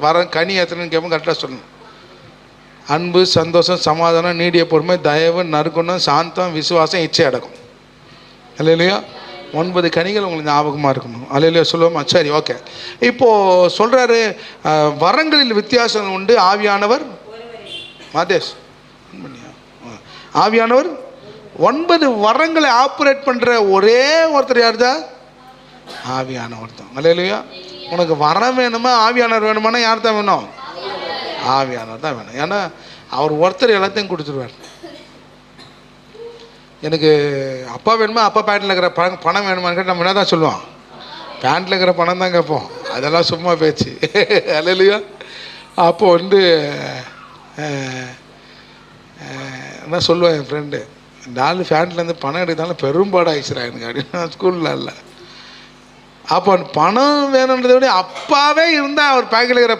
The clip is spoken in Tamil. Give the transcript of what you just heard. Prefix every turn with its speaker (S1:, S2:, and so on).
S1: வர கனி எத்தனைன்னு கேட்போம் கரெக்டாக சொல்லணும். அன்பு சந்தோஷம் சமாதானம் நீடிய பொறுமை தயவு நறுக்குணம் சாந்தம் விசுவாசம் இச்சை அடக்கும். இல்லையா ஒன்பது கனிகள் உங்களுக்கு ஞாபகமாக இருக்கணும். அல்லையா சொல்லுவோமா? சரி ஓகே இப்போது சொல்கிறாரு வரங்களில் வித்தியாசம் உண்டு. ஆவியானவர்? மாதேஷ். ஆ. ஆவியானவர்? ஒன்பது வரங்களை ஆப்ரேட் பண்ணுற ஒரே ஒருத்தர் யார் தான் ஆவியானவர் தான். அல்லையா உனக்கு வரம் வேணுமா ஆவியானவர் வேணுமானா யார் தான் வேணும்? ஆவியானவர் தான் வேணும். ஏன்னா அவர் ஒருத்தர் எல்லாத்தையும் கொடுத்துருவார். எனக்கு அப்பா வேணுமா அப்பா பேண்ட்டில் இருக்கிற பணம் பணம் வேணுமான்னு கேட்டு நம்ம என்ன தான் சொல்லுவோம்? பேண்ட்டில் இருக்கிற பணம் தான் கேட்போம். அதெல்லாம் சும்மா பேச்சு. அல்லையா அப்போ வந்து என்ன சொல்லுவேன் என் ஃப்ரெண்டு நாலு ஃபேண்ட்லேருந்து பணம் எடுத்தாலும் பெரும்பாடு ஆயிடுச்சுரா எனக்கு அப்படின்னு. ஸ்கூலில் இல்லை. அப்போ பணம் வேணுன்றதை விட அப்பாவே இருந்தால் அவர் பேக்கில் இருக்கிற